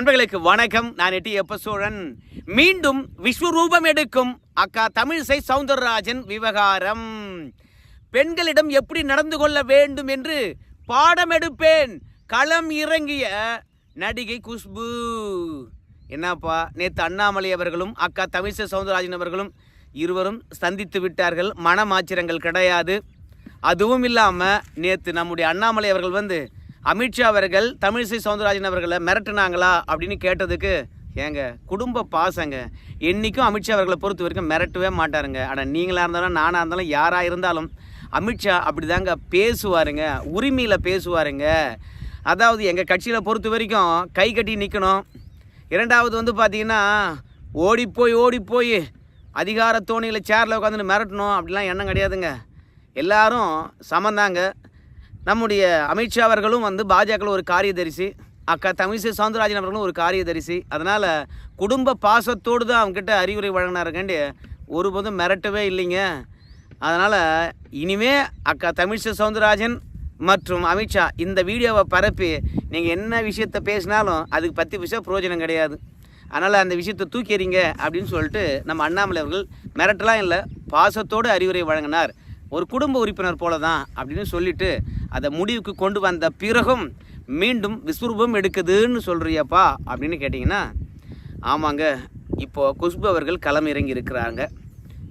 நண்பர்களுக்கு வணக்கம். நான் எட்டி எப்ப சோழன் மீண்டும் விஸ்வரூபம் எடுக்கும் அக்கா தமிழிசை சவுந்தரராஜன் விவகாரம். பெண்களிடம் எப்படி நடந்து கொள்ள வேண்டும் என்று பாடம் எடுப்பேன். களம் இறங்கிய நடிகை குஷ்பு. என்னப்பா நேற்று அண்ணாமலை அவர்களும் அக்கா தமிழிசை சவுந்தரராஜன் அவர்களும் இருவரும் சந்தித்து விட்டார்கள். மனமாச்சிரங்கள் கிடையாது. அதுவும் இல்லாமல் நேற்று நம்முடைய அண்ணாமலை அவர்கள் வந்து அமித்ஷா அவர்கள் தமிழிசை சவுந்தரராஜன் அவர்களை மிரட்டுனாங்களா அப்படின்னு கேட்டதுக்கு ஏங்க குடும்ப பாசங்க. என்றைக்கும் அமித்ஷா அவர்களை பொறுத்த வரைக்கும் மிரட்டவே மாட்டாருங்க. ஆனால் நீங்களாக இருந்தாலும் நானாக இருந்தாலும் யாராக இருந்தாலும் அமித்ஷா அப்படிதாங்க பேசுவாருங்க. உரிமையில் பேசுவாருங்க. அதாவது எங்கள் கட்சியில் பொறுத்த வரைக்கும் கை கட்டி நிற்கணும் இரண்டாவது வந்து பார்த்தீங்கன்னா ஓடிப்போய் ஓடிப்போய் அதிகார தோணியில் சேரில் உட்காந்துன்னு மிரட்டணும் அப்படிலாம் எண்ணம் கிடையாதுங்க. எல்லாரும் சமந்தாங்க. நம்முடைய அமித்ஷா அவர்களும் வந்து பாஜகவில் ஒரு காரியதரிசி அக்கா தமிழிசை சவுந்தரராஜன் அவர்களும் ஒரு காரியதரிசி. அதனால் குடும்ப பாசத்தோடு தான் அவங்ககிட்ட அறிவுரை வழங்கினாருக்காண்டி ஒருபோதும் மிரட்டவே இல்லைங்க. அதனால் இனிமே அக்கா தமிழிசை சவுந்தரராஜன் மற்றும் அமித்ஷா இந்த வீடியோவை பரப்பி நீங்கள் என்ன விஷயத்தை பேசினாலும் அதுக்கு பத்து விஷயம் பிரயோஜனம் கிடையாது. அதனால் அந்த விஷயத்தை தூக்கிறீங்க அப்படின்னு சொல்லிட்டு நம்ம அண்ணாமலை அவர்கள் மிரட்டலாம் இல்லை பாசத்தோடு அறிவுரை வழங்கினார். ஒரு குடும்ப உறுப்பினர் போல தான் அப்படின்னு சொல்லிவிட்டு அதை முடிவுக்கு கொண்டு வந்த பிறகும் மீண்டும் விஸ்வரூபம் எடுக்குதுன்னு சொல்கிறியப்பா அப்படின்னு கேட்டிங்கன்னா ஆமாங்க இப்போது குஷ்பு அவர்கள் களம் இறங்கி இருக்கிறாங்க.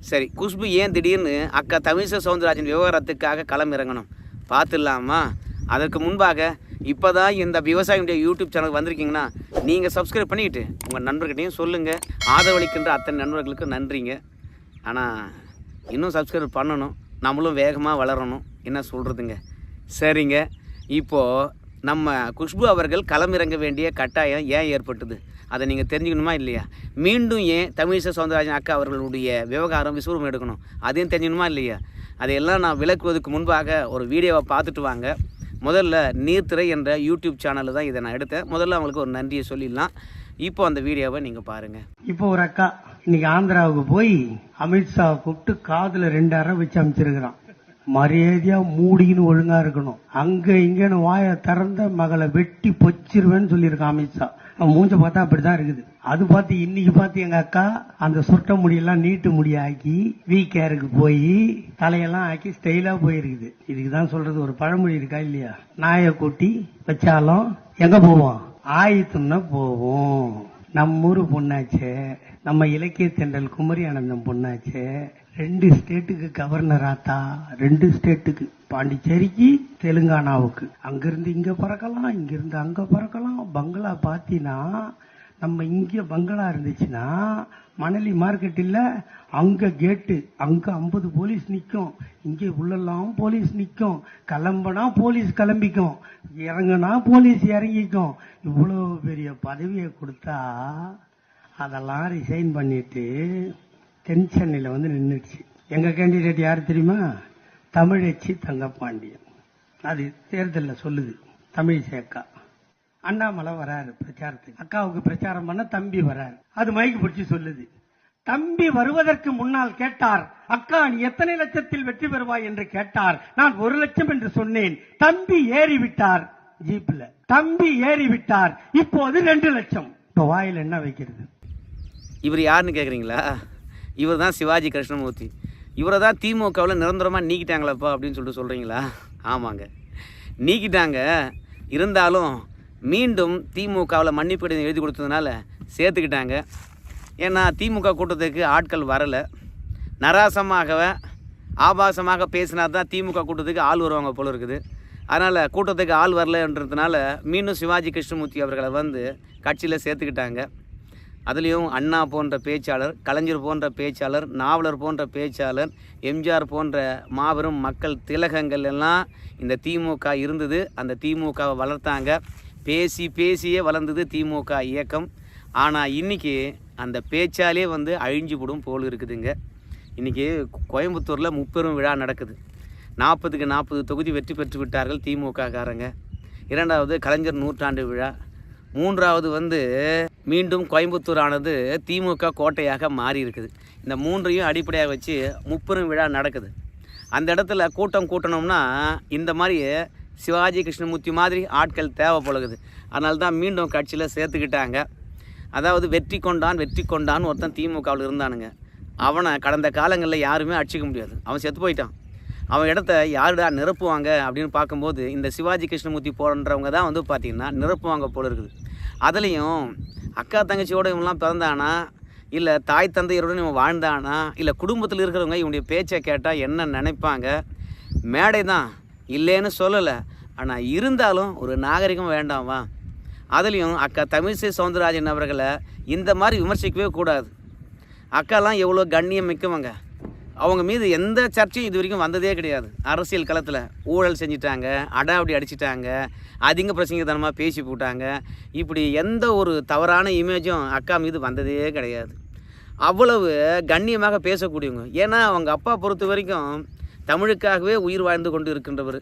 சரி குஷ்பு ஏன் திடீர்னு அக்கா தமிழிசை சவுந்தரராஜன் விவகாரத்துக்காக களம் இறங்கணும் பார்த்துடலாமா? அதற்கு முன்பாக இப்போ தான் இந்த விவசாயியுடைய யூடியூப் சேனல் வந்திருக்கீங்கன்னா நீங்கள் சப்ஸ்கிரைப் பண்ணிக்கிட்டு உங்கள் நண்பர்கிட்டையும் சொல்லுங்கள் ஆதரவளிக்கின்ற அத்தனை நண்பர்களுக்கு நன்றிங்க. ஆனால் இன்னும் சப்ஸ்கிரைப் பண்ணணும். நம்மளும் வேகமாக வளரணும். என்ன சொல்கிறதுங்க சரிங்க. இப்போது நம்ம குஷ்பு அவர்கள் களமிறங்க வேண்டிய கட்டாயம் ஏன் ஏற்பட்டது? அதை நீங்கள் தெரிஞ்சுக்கணுமா இல்லையா? மீண்டும் ஏன் தமிழிசை சவுந்தரராஜன் அக்கா அவர்களுடைய விவகாரம் விஸ்வரூபம் எடுக்கணும்? அதையும் தெரிஞ்சுக்கணுமா இல்லையா? அதையெல்லாம் நான் விளக்குவதற்கு முன்பாக ஒரு வீடியோவை பார்த்துட்டு வாங்க. முதல்ல நீர்த்திரை என்ற யூடியூப் சேனலில் தான் இதை நான் எடுத்தேன். முதல்ல அவங்களுக்கு ஒரு நன்றியை சொல்லிடலாம். இப்போ அந்த வீடியோவை நீங்கள் பாருங்கள் இப்போ ஒரு அக்கா இன்னைக்கு ஆந்திராவுக்கு போய் அமித்ஷா கூப்பிட்டு காதில் ரெண்டு அரை வச்சு அமைச்சிருக்கிறான். மரியாதையா மூடின்னு ஒழுங்கா இருக்கணும். அங்க இங்கன்னு வாயை திறந்த மகளை வெட்டி பொச்சிருவேன்னு சொல்லியிருக்கான் அமித்ஷா மூஞ்ச பார்த்தா அப்படிதான் இருக்குது. அது பார்த்து இன்னைக்கு பார்த்து எங்க அக்கா அந்த சுட்ட முடியெல்லாம் நீட்டு முடி ஆக்கி கேருக்கு போய் தலையெல்லாம் ஆக்கி ஸ்டைலா போயிருக்குது. இதுக்கு தான் சொல்றது ஒரு பழமொழி இருக்கா இல்லையா? நாயை கூட்டி வச்சாலும் எங்க போவோம்? ஆயத்துன்னா போவோம். நம்ம ஊரு பொண்ணாச்சே நம்ம இலக்கிய தென்றல் குமரி ஆனந்தம் பொண்ணாச்சே ரெண்டு ஸ்டேட்டுக்கு கவர்னர் ஆத்தா ரெண்டு ஸ்டேட்டுக்கு பாண்டிச்சேரிக்கு தெலுங்கானாவுக்கு. அங்கிருந்து இங்க பறக்கலாம் இங்கிருந்து அங்க பறக்கலாம். பங்களா பாத்தீங்கன்னா நம்ம இங்க பங்களா இருந்துச்சுன்னா மணலி மார்க்கெட் இல்ல அங்க கேட்டு அங்க ஐம்பது போலீஸ் நிக்கும். இங்கே உள்ளெல்லாம் போலீஸ் நிக்கும். கிளம்பனா போலீஸ் கிளம்பிக்கும். இறங்குனா போலீஸ் இறங்கிக்கும். இவ்வளவு பெரிய பதவியை கொடுத்தா அதெல்லாம் ரிசைன் பண்ணிட்டு தென் வந்து நின்றுச்சு எங்க கேண்டிடேட் யார் தெரியுமா? தமிழச்சி தங்கப்பாண்டியன். அது தேர்தலில் சொல்லுது தமிழ் சேக்கா அண்ணாமலை வராரு பிரச்சாரத்துக்கு. அக்காவுக்கு பிரச்சாரம் பண்ண தம்பி வராரு. அது மைக்கு பிடிச்சி சொல்லுது. தம்பி வருவதற்கு முன்னால் கேட்டார் அக்கா நீ எத்தனை லட்சத்தில் வெற்றி பெறுவாய்? என்று கேட்டார். நான் ஒரு லட்சம் என்று சொன்னேன். தம்பி ஏறி விட்டார் ஜீப்ல. தம்பி ஏறி விட்டார் இப்போது ரெண்டு லட்சம். இப்ப வாயில் என்ன வைக்கிறது? இவர் யாருன்னு கேட்குறீங்களா இவர் தான் சிவாஜி கிருஷ்ணமூர்த்தி. இவரை தான் திமுகவில் நிரந்தரமாக நீக்கிட்டாங்களப்பா அப்படின்னு சொல்லிட்டு சொல்கிறீங்களா ஆமாங்க. நீக்கிட்டாங்க. இருந்தாலும் மீண்டும் திமுகவில் மன்னிப்பு கடிதம் எழுதி கொடுத்ததுனால சேர்த்துக்கிட்டாங்க. ஏன்னா திமுக கூட்டத்துக்கு ஆட்கள் வரலை. நராசமாக ஆபாசமாக பேசினா தான் திமுக கூட்டத்துக்கு ஆள் வருவாங்க போல இருக்குது. அதனால் கூட்டத்துக்கு ஆள் வரலன்றதுனால மீண்டும் சிவாஜி கிருஷ்ணமூர்த்தி அவர்களை வந்து கட்சியில் சேர்த்துக்கிட்டாங்க. அதுலேயும் அண்ணா போன்ற பேச்சாளர் கலைஞர் போன்ற பேச்சாளர் நாவலர் போன்ற பேச்சாளர் எம்ஜிஆர் போன்ற மாபெரும் மக்கள் திலகங்கள் எல்லாம் இந்த திமுக இருந்தது. அந்த திமுகவை வளர்த்தாங்க. பேசி பேசியே வளர்ந்தது திமுக இயக்கம். ஆனால் இன்றைக்கி அந்த பேச்சாலே வந்து அழிஞ்சுப்படும் போல் இருக்குதுங்க. இன்றைக்கி கோயம்புத்தூரில் முப்பெரும் விழா நடக்குது. நாற்பதுக்கு நாற்பது தொகுதி வெற்றி பெற்று விட்டார்கள் திமுக காரங்க இரண்டாவது கலைஞர் நூற்றாண்டு விழா. மூன்றாவது வந்து மீண்டும் கோயம்புத்தூர் ஆனது திமுக கோட்டையாக மாறி இருக்குது இந்த மூன்றையும் அடிப்படையாக வச்சு முப்பெரும் விழா நடக்குது. அந்த இடத்துல கூட்டம் கூட்டணும்னா இந்த மாதிரி சிவாஜி கிருஷ்ணமூர்த்தி மாதிரி ஆட்கள் தேவைப்படுகுது. அதனால தான் மீண்டும் கட்சியில் சேர்த்துக்கிட்டாங்க. அதாவது வெற்றி கொண்டான் வெற்றி கொண்டான்னு ஒருத்தன் திமுகவில் இருந்தானுங்க. அவனை கடந்த காலங்களில் யாருமே அடிச்சிக்க முடியாது. அவன் செத்து போயிட்டான். அவன் இடத்த யாருடா நிரப்புவாங்க அப்படின்னு பார்க்கும்போது இந்த சிவாஜி கிருஷ்ணமூர்த்தி போன்றவங்க தான் வந்து பார்த்திங்கன்னா நிரப்புவாங்க போல இருக்குது. அதுலேயும் அக்கா தங்கச்சியோட இவன்லாம் பிறந்தானா? இல்லை தாய் தந்தையருடன் இவன் வாழ்ந்தானா? இல்லை குடும்பத்தில் இருக்கிறவங்க இவனுடைய பேச்சை கேட்டால் என்ன நினைப்பாங்க? மேடை தான். இல்லைன்னு சொல்லலை. ஆனால் இருந்தாலும் ஒரு நாகரிகம் வேண்டாமா அதுலேயும் அக்கா தமிழிசை சவுந்தரராஜன் அவர்களை இந்த மாதிரி விமர்சிக்கவே கூடாது. அக்காலாம் எவ்வளோ கண்ணியம் மிக்கவங்க. அவங்க மீது எந்த சர்ச்சையும் இது வரைக்கும் வந்ததே கிடையாது. அரசியல் களத்தில் ஊழல் செஞ்சிட்டாங்க அடாவடி அடிச்சிட்டாங்க அதிக பிரசங்கத்தனமாக பேசி போட்டாங்க. இப்படி எந்த ஒரு தவறான இமேஜும் அக்கா மீது வந்ததே கிடையாது. அவ்வளவு கண்ணியமாக பேசக்கூடியவங்க. ஏன்னா அவங்க அப்பா பொறுத்த வரைக்கும் தமிழுக்காகவே உயிர் வாழ்ந்து கொண்டு இருக்கின்றவர்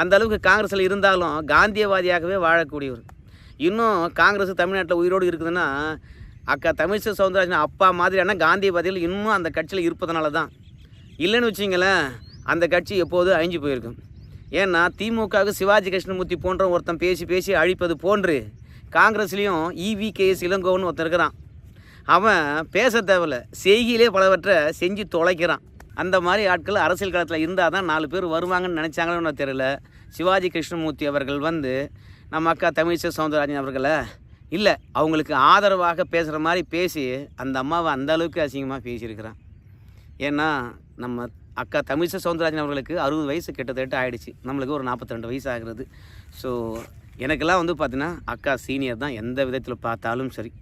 அந்த அளவுக்கு காங்கிரஸில் இருந்தாலும் காந்தியவாதியாகவே வாழக்கூடியவர். இன்னும் காங்கிரஸ் தமிழ்நாட்டில் உயிரோடு இருக்குதுன்னா அக்கா தமிழிசை சவுந்தரராஜன் அப்பா மாதிரியான காந்தியவாதிகள் இன்னும் அந்த கட்சியில் இருப்பதனால தான். இல்லைன்னு வச்சிங்களேன் அந்த கட்சி எப்போதும் அழிஞ்சு போயிருக்கும். ஏன்னா திமுகவுக்கு சிவாஜி கிருஷ்ணமூர்த்தி போன்ற ஒருத்தன் பேசி பேசி அழிப்பது போன்று காங்கிரஸ்லேயும் இவி கேஎஸ் இளங்கோன்னு ஒருத்தன் இருக்கிறான். அவன் பேச தேவையில்ல செய்கையிலே பலவற்றை செஞ்சு தொலைக்கிறான். அந்த மாதிரி ஆட்கள் அரசியல் களத்தில் இருந்தால் தான் நாலு பேர் வருவாங்கன்னு நினச்சாங்களோன்னு தெரியல. சிவாஜி கிருஷ்ணமூர்த்தி அவர்கள் வந்து நம்ம அக்கா தமிழிசை சவுந்தரராஜன் அவர்களை இல்லை அவங்களுக்கு ஆதரவாக பேசுகிற மாதிரி பேசி அந்த அம்மாவை அந்த அளவுக்கு அசிங்கமாக பேசியிருக்கிறான். ஏன்னா நம்ம அக்கா தமிழிசை சவுந்தரராஜன் அவர்களுக்கு அறுபது வயசு கிட்டத்தட்ட ஆயிடுச்சு. நம்மளுக்கு ஒரு நாற்பத்தி வயசு ஆகிறது. ஸோ எனக்கெல்லாம் வந்து பார்த்தீங்கன்னா அக்கா சீனியர் தான் எந்த விதத்தில் பார்த்தாலும் சரி.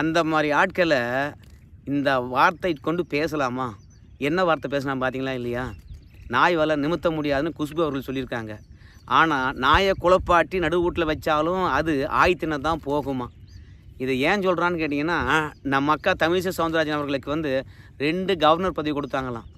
அந்த மாதிரி ஆட்களை இந்த வார்த்தை கொண்டு பேசலாமா? என்ன வார்த்தை பேசினா பார்த்தீங்களா இல்லையா? நாய் வலை நிமித்த முடியாதுன்னு குஷ்பு அவர்கள் சொல்லியிருக்காங்க. ஆனால் நாயை குழப்பாட்டி நடு வீட்டில் வச்சாலும் அது ஆயத்தின தான் போகுமா? இதை ஏன் சொல்கிறான்னு கேட்டிங்கன்னா நம்ம அக்கா தமிழிசை சவுந்தரராஜன் அவர்களுக்கு வந்து ரெண்டு கவர்னர் பதவி கொடுத்தாங்களாம்.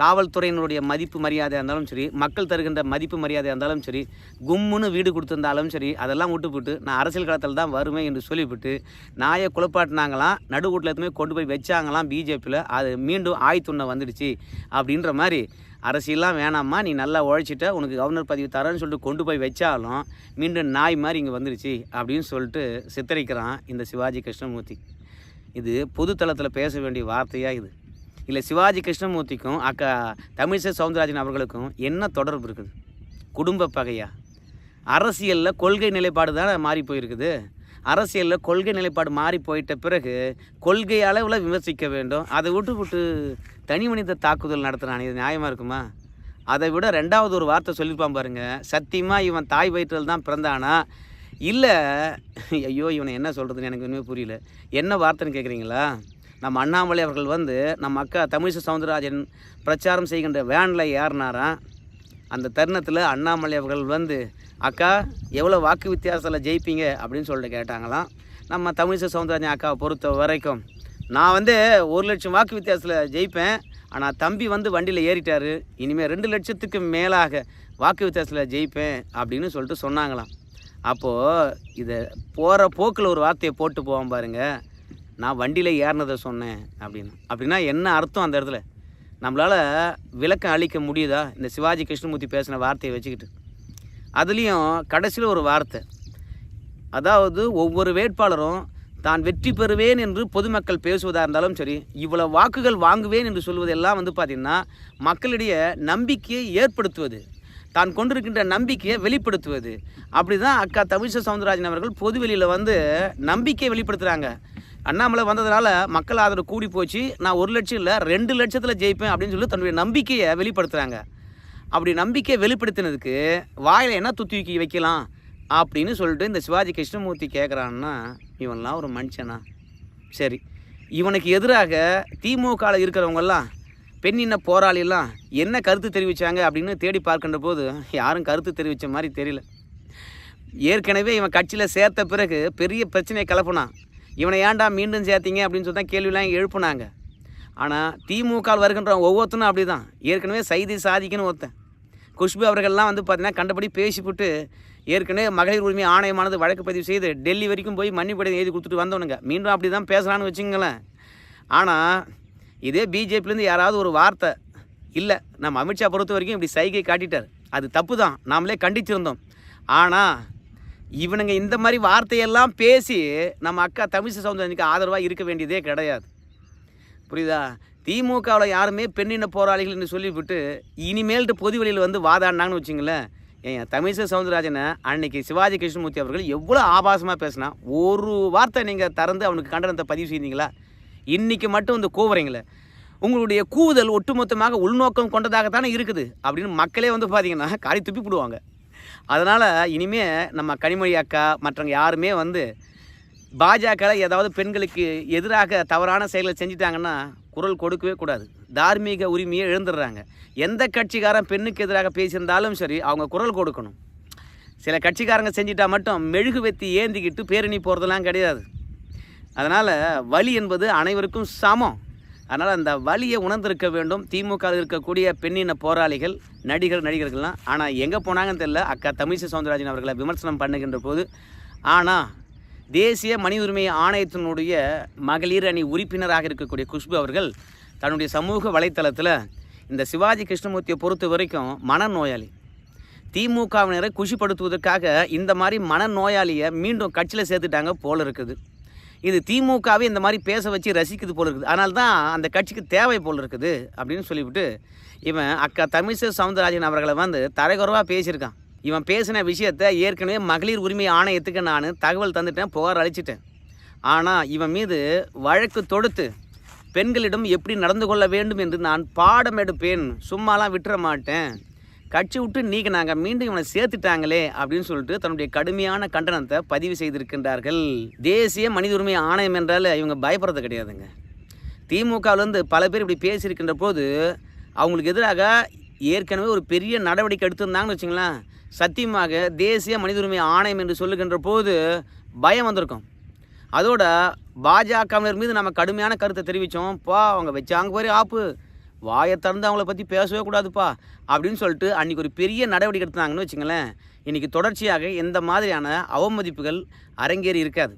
காவல்துறையினுடைய மதிப்பு மரியாதையாக இருந்தாலும் சரி மக்கள் தருகின்ற மதிப்பு மரியாதையாக இருந்தாலும் சரி கும்முன்னு வீடு கொடுத்துருந்தாலும் சரி அதெல்லாம் விட்டுப்புட்டு நான் அரசியல் களத்தில் தான் வருவேன் என்று சொல்லிவிட்டு நாயை குழப்பாட்டினாங்களாம் நடு வீட்டில் எதுவுமே கொண்டு போய் வச்சாங்களாம் பிஜேபியில் அது மீண்டும் ஆய்த்துண்ணை வந்துடுச்சு அப்படின்ற மாதிரி அரசியல்லாம் வேணாம்மா நீ நல்லா உழைச்சிட்ட உனக்கு கவர்னர் பதவி தரேன்னு சொல்லிட்டு கொண்டு போய் வச்சாலும் மீண்டும் நாய் மாதிரி இங்கே வந்துடுச்சு அப்படின்னு சொல்லிட்டு சித்தரிக்கிறான் இந்த சிவாஜி கிருஷ்ணமூர்த்தி. இது பொது தளத்தில் பேச வேண்டிய வார்த்தையாக இது. இல்லை சிவாஜி கிருஷ்ணமூர்த்திக்கும் அக்கா தமிழிசை சவுந்தரராஜன் அவர்களுக்கும் என்ன தொடர்பு இருக்குது? குடும்ப பகையா? அரசியலில் கொள்கை நிலைப்பாடு தானே மாறி போயிருக்குது. அரசியலில் கொள்கை நிலைப்பாடு மாறி போயிட்ட பிறகு கொள்கை அளவில் விமர்சிக்க வேண்டும். அதை விட்டு விட்டு தனி மனித தாக்குதல் நடத்துகிறான் இது நியாயமாக இருக்குமா? அதை விட ரெண்டாவது ஒரு வார்த்தை சொல்லியிருப்பான் பாருங்க சத்தியமாக இவன் தாய் வயிற்றில் தான் பிறந்தானா? இல்லை ஐயோ இவனை என்ன சொல்கிறதுன்னு எனக்கு இன்னுமே புரியல. என்ன வார்த்தைன்னு கேட்குறீங்களா நம்ம அண்ணாமலை அவர்கள் வந்து நம்ம அக்கா தமிழிசை சவுந்தரராஜன் பிரச்சாரம் செய்கின்ற வேனில் ஏறினாராம் அந்த தருணத்தில் அண்ணாமலை அவர்கள் வந்து அக்கா எவ்வளோ வாக்கு வித்தியாசத்தில் ஜெயிப்பீங்க? அப்படின்னு சொல்லிட்டு கேட்டாங்களாம். நம்ம தமிழிசை சவுந்தரராஜன் அக்காவை பொறுத்த வரைக்கும் நான் வந்து ஒரு லட்சம் வாக்கு வித்தியாசத்தில் ஜெயிப்பேன் ஆனால் தம்பி வந்து வண்டியில் ஏறிட்டார் இனிமேல் ரெண்டு லட்சத்துக்கு மேலாக வாக்கு வித்தியாசத்தில் ஜெயிப்பேன் அப்படின்னு சொல்லிட்டு சொன்னாங்களாம். அப்போது இதை போகிற போக்கில் ஒரு வார்த்தையை போட்டு போவான் பாருங்கள் நான் வண்டியில் ஏறினதை சொன்னேன் அப்படின்னு. அப்படின்னா என்ன அர்த்தம் அந்த இடத்துல? நம்மளால் விளக்கம் அளிக்க முடியுதா? இந்த சிவாஜி கிருஷ்ணமூர்த்தி பேசின வார்த்தையை வச்சுக்கிட்டு. அதுலேயும் கடைசியில் ஒரு வார்த்தை. அதாவது ஒவ்வொரு வேட்பாளரும் தான் வெற்றி பெறுவேன் என்று பொதுமக்கள் பேசுவதாக இருந்தாலும் சரி இவ்வளோ வாக்குகள் வாங்குவேன் என்று சொல்வதெல்லாம் வந்து பார்த்திங்கன்னா மக்களிடையே நம்பிக்கையை ஏற்படுத்துவது தான் கொண்டிருக்கின்ற நம்பிக்கையை வெளிப்படுத்துவது. அப்படி தான் அக்கா தமிழிசை சவுந்தரராஜன் அவர்கள் பொதுவெளியில் வந்து நம்பிக்கையை வெளிப்படுத்துகிறாங்க அண்ணாமலை வந்ததுனால மக்கள் ஆதரவு கூடி போச்சு. நான் ஒரு லட்சம் இல்லை ரெண்டு லட்சத்தில் ஜெயிப்பேன் அப்படின்னு சொல்லி தன்னுடைய நம்பிக்கையை வெளிப்படுத்துகிறாங்க அப்படி நம்பிக்கையை வெளிப்படுத்தினதுக்கு வாயில் என்ன துத்தி வைக்கலாம் அப்படின்னு சொல்லிட்டு இந்த சிவாஜி கிருஷ்ணமூர்த்தி கேட்குறான்னா இவன்லாம் ஒரு மனுஷனா? சரி. இவனுக்கு எதிராக திமுகவில் இருக்கிறவங்கெல்லாம் பெண்ணின போராளிலாம் என்ன கருத்து தெரிவித்தாங்க அப்படின்னு தேடி பார்க்கின்ற போது யாரும் கருத்து தெரிவித்த மாதிரி தெரியல. ஏற்கனவே இவன் கட்சியில் சேர்த்த பிறகு பெரிய பிரச்சனையை கிளப்புனான் இவனை ஏன்டா மீண்டும் சேர்த்திங்க அப்படின்னு சொல்லி தான் கேள்விலாம் எழுப்புனாங்க. ஆனால் திமுக வருகின்ற ஒவ்வொருத்தனும் அப்படி தான் ஏற்கனவே சைதி சாதிக்குன்னு ஒருத்தன். குஷ்பு அவர்கள்லாம் வந்து பார்த்தீங்கன்னா கண்டபடி பேசிவிட்டு ஏற்கனவே மகளிர் உரிமை ஆணையமானது வழக்கு பதிவு செய்து டெல்லி வரைக்கும் போய் மன்னிப்படை எழுதி கொடுத்துட்டு வந்தவனுங்க. மீண்டும் அப்படி தான் பேசலான்னு வச்சுங்களேன் ஆனால் இதே பிஜேபிலேருந்து யாராவது ஒரு வார்த்தை இல்லை நம்ம அமித்ஷா பொறுத்த வரைக்கும் இப்படி சைகை காட்டிட்டார். அது தப்பு தான் நாமளே கண்டிச்சிருந்தோம். ஆனால் இவனுங்க இந்த மாதிரி வார்த்தையெல்லாம் பேசி நம்ம அக்கா தமிழிசை சவுந்தரனுக்கு ஆதரவாக இருக்க வேண்டியதே கிடையாது. புரியுதா? திமுகவில் யாருமே பெண்ணின போராளிகள் என்று சொல்லிவிட்டு இனிமேல்ட்டு பொது வெளியில் வந்து வாதாடினாங்கன்னு வச்சுங்களேன். ஏன் தமிழிசை சவுந்தரராஜனை அன்னைக்கு சிவாஜி கிருஷ்ணமூர்த்தி அவர்கள் எவ்வளோ ஆபாசமாக பேசினா ஒரு வார்த்தை நீங்கள் திறந்து அவனுக்கு கண்டனத்தை பதிவு செய்தீங்களா? இன்றைக்கி மட்டும் இந்த கூவுறீங்களே. உங்களுடைய கூவுதல் ஒட்டுமொத்தமாக உள்நோக்கம் கொண்டதாகத்தானே இருக்குது. அப்படின்னு மக்களே வந்து பார்த்தீங்கன்னா காரி துப்பி போடுவாங்க. அதனால் இனிமேல் நம்ம கனிமொழி அக்கா மற்றவங்க யாருமே வந்து பாஜக ஏதாவது பெண்களுக்கு எதிராக தவறான செயலை செஞ்சிட்டாங்கன்னா குரல் கொடுக்கவே கூடாது. தார்மீக உரிமையை எழுந்துடுறாங்க எந்த கட்சிக்காரன் பெண்ணுக்கு எதிராக பேசியிருந்தாலும் சரி அவங்க குரல் கொடுக்கணும். சில கட்சிக்காரங்க செஞ்சிட்டா மட்டும் மெழுகு வெத்தி ஏந்திக்கிட்டு பேரணி போகிறதெல்லாம் கிடையாது. அதனால் வலி என்பது அனைவருக்கும் சமம். அதனால் அந்த வழியை உணர்ந்திருக்க வேண்டும். திமுக இருக்கக்கூடிய பெண்ணின போராளிகள் நடிகர் நடிகர்கள்லாம். ஆனால் எங்கே போனாங்கன்னு தெரியல. அக்கா தமிழிசை சவுந்தரராஜன் அவர்களை விமர்சனம் பண்ணுகின்ற போது ஆனால் தேசிய மனித உரிமை ஆணையத்தினுடைய மகளிர் அணி உறுப்பினராக இருக்கக்கூடிய குஷ்பு அவர்கள் தன்னுடைய சமூக வலைத்தளத்தில் இந்த சிவாஜி கிருஷ்ணமூர்த்தியை பொறுத்த வரைக்கும் மனநோயாளி. திமுகவினரை குஷிப்படுத்துவதற்காக இந்த மாதிரி மனநோயாளியை மீண்டும் கட்சியில் சேர்த்துட்டாங்க போல இருக்குது. இது திமுகவே இந்த மாதிரி பேச வச்சு ரசிக்குது போல் இருக்குது. அதனால தான் அந்த கட்சிக்கு தேவை போல் இருக்குது அப்படின்னு சொல்லிவிட்டு இவன் அக்கா தமிழிசை சவுந்தரராஜன் அவர்களை வந்து தரைகுறவாக பேசியிருக்கான். இவன் பேசின விஷயத்தை ஏற்கனவே மகளிர் உரிமை ஆணையத்துக்கு நான் தகவல் தந்துட்டேன் புகார் அளிச்சிட்டேன். ஆனால் இவன் மீது வழக்கு தொடுத்து பெண்களிடம் எப்படி நடந்து கொள்ள வேண்டும் என்று நான் பாடம் எடுப்பேன் சும்மாலாம் விட்டுற மாட்டேன். கட்சி விட்டு நீக்கினாங்க மீண்டும் இவனை சேர்த்துட்டாங்களே அப்படின்னு சொல்லிட்டு தன்னுடைய கடுமையான கண்டனத்தை பதிவு செய்திருக்கின்றார்கள். தேசிய மனித உரிமை ஆணையம் என்றால் இவங்க பயப்படுறது கிடையாதுங்க. திமுகவிலேருந்து பல பேர் இப்படி பேசியிருக்கின்ற போது அவங்களுக்கு எதிராக ஏற்கனவே ஒரு பெரிய நடவடிக்கை எடுத்திருந்தாங்கன்னு வச்சுங்களேன் சத்தியமாக தேசிய மனித உரிமை ஆணையம் என்று சொல்லுகின்ற போது பயம் வந்திருக்கும். அதோட பாஜகவினர் மீது நம்ம கடுமையான கருத்தை தெரிவித்தோம். பா அவங்க வச்சாங்க போய் ஆப்பு. வாயை திறந்து அவங்கள பற்றி பேசவே கூடாதுப்பா அப்படின்னு சொல்லிட்டு அன்றைக்கி ஒரு பெரிய நடவடிக்கை எடுத்தாங்கன்னு வச்சுங்களேன் இன்றைக்கி தொடர்ச்சியாக எந்த மாதிரியான அவமதிப்புகள் அரங்கேறி இருக்காது.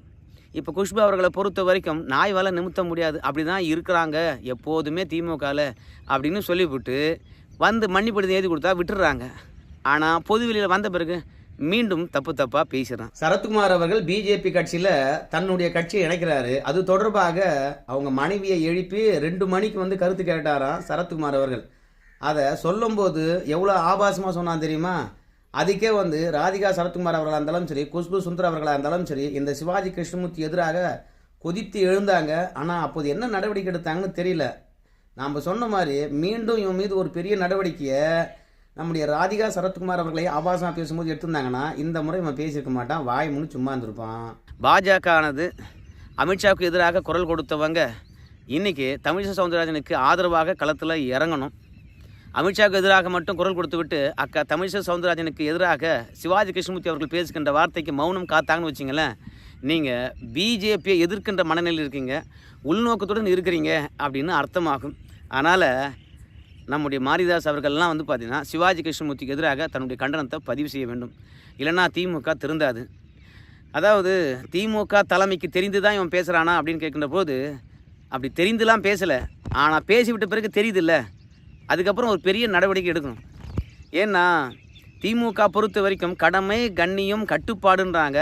இப்போ குஷ்பு அவர்களை பொறுத்த வரைக்கும் நாய் வேலை நிமித்த முடியாது அப்படி தான் இருக்கிறாங்க எப்போதுமே திமுகவில் அப்படின்னு சொல்லிவிட்டு வந்து மன்னிப்படுத்தி எழுதி கொடுத்தா விட்டுடுறாங்க ஆனால் பொதுவெளியில் வந்த பிறகு மீண்டும் தப்பு தப்பாக பேசுகிறான் சரத்குமார் அவர்கள் பிஜேபி கட்சியில் தன்னுடைய கட்சியை இணைக்கிறாரு. அது தொடர்பாக அவங்க மனைவியை எழுப்பி ரெண்டு மணிக்கு வந்து கருத்து கேட்டாராம் சரத்குமார் அவர்கள். அதை சொல்லும்போது எவ்வளோ ஆபாசமாக சொன்னான் தெரியுமா? அதுக்கே வந்து ராதிகா சரத்குமார் அவர்களாக இருந்தாலும் சரி குஷ்பு சுந்தர் அவர்களாக இருந்தாலும் சரி இந்த சிவாஜி கிருஷ்ணமூர்த்தி எதிராக கொதித்து எழுந்தாங்க. ஆனால் அப்போது என்ன நடவடிக்கை எடுத்தாங்கன்னு தெரியல. நாம் சொன்ன மாதிரி மீண்டும் இவன் மீது ஒரு பெரிய நடவடிக்கையை நம்முடைய ராதிகா சரத்குமார் அவர்களை ஆபாசமாக பேசும்போது எடுத்திருந்தாங்கன்னா இந்த முறை இவன் பேசியிருக்க மாட்டான் வாய் முன்னு சும்மா இருந்திருப்பான். பாஜக ஆனது அமித்ஷாவுக்கு எதிராக குரல் கொடுத்தவங்க இன்றைக்கி தமிழிசை சவுந்தரராஜனுக்கு ஆதரவாக களத்தில் இறங்கணும். அமித்ஷாவுக்கு எதிராக மட்டும் குரல் கொடுத்துவிட்டு அக்கா தமிழிசை சவுந்தரராஜனுக்கு எதிராக சிவாஜி கிருஷ்ணமூர்த்தி அவர்கள் பேசுகின்ற வார்த்தைக்கு மௌனம் காத்தாங்கன்னு வச்சிங்களேன் நீங்கள் பிஜேபியை எதிர்க்கின்ற மனநிலையில் இருக்கீங்க உள்நோக்கத்துடன் இருக்கிறீங்க அப்படின்னு அர்த்தமாகும். அதனால் நம்முடைய மாரிதாஸ் அவர்கள்லாம் வந்து பார்த்திங்கன்னா சிவாஜி கிருஷ்ணமூர்த்திக்கு எதிராக தன்னுடைய கண்டனத்தை பதிவு செய்ய வேண்டும். இல்லைன்னா திமுக திருந்தாது. அதாவது திமுக தலைமைக்கு தெரிந்து தான் இவன் பேசுகிறானா அப்படின்னு கேட்கின்ற போது அப்படி தெரிந்துலாம் பேசலை. ஆனால் பேசிவிட்ட பிறகு தெரியுதுல்ல. அதுக்கப்புறம் ஒரு பெரிய நடவடிக்கை எடுக்கணும். ஏன்னா திமுக பொறுத்த வரைக்கும் கடமை கண்ணியம் கட்டுப்பாடுன்றாங்க.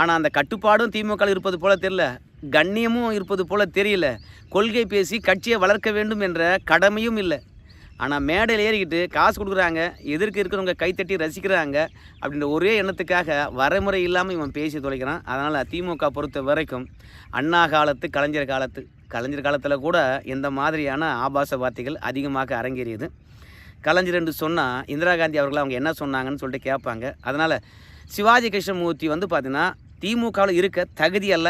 ஆனால் அந்த கட்டுப்பாடும் திமுக இருப்பது போல் தெரியல. கண்ணியமும் இருப்பது போல் தெரியல. கொள்கை பேசி கட்சியை வளர்க்க வேண்டும் என்ற கடமையும் இல்லை. ஆனால் மேடையில் ஏறிக்கிட்டு காசு கொடுக்குறாங்க எதிர்க்கு இருக்கிறவங்க கைத்தட்டி ரசிக்கிறாங்க அப்படின்ற ஒரே எண்ணத்துக்காக வரைமுறை இல்லாமல் இவன் பேசி தொலைக்கிறான். அதனால் திமுக பொறுத்த வரைக்கும் அண்ணா காலத்து கலைஞர் காலத்து கலைஞர் காலத்தில் கூட இந்த மாதிரியான ஆபாச வார்த்தைகள் அதிகமாக அரங்கேறியது. கலைஞர் என்று சொன்னால் இந்திரா காந்தி அவர்கள் அவங்க என்ன சொன்னாங்கன்னு சொல்லிட்டு கேட்பாங்க. அதனால் சிவாஜி கிருஷ்ணமூர்த்தி வந்து பார்த்தீங்கன்னா திமுகவில் இருக்க தகுதி அல்ல.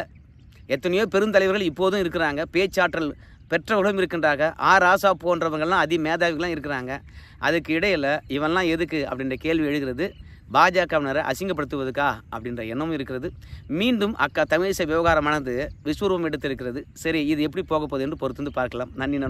எத்தனையோ பெருந்தலைவர்கள் இப்போதும் இருக்கிறாங்க. பேச்சாற்றல் பெற்றவர்களும் இருக்கின்றாங்க. ஆ ராசா போன்றவங்கள்லாம் அதி மேதாவிகளாம் இருக்கிறாங்க. அதுக்கு இடையில் இவெல்லாம் எதுக்கு அப்படின்ற கேள்வி எழுகிறது. பாஜகவினரை அசிங்கப்படுத்துவதுக்கா அப்படின்ற எண்ணமும் இருக்கிறது. மீண்டும் அக்கா தமிழிசை விவகாரமானது விஸ்வரூபம் எடுத்திருக்கிறது. சரி இது எப்படி போக போகுது என்று பொறுத்து வந்து பார்க்கலாம். நன்றி நன்றி.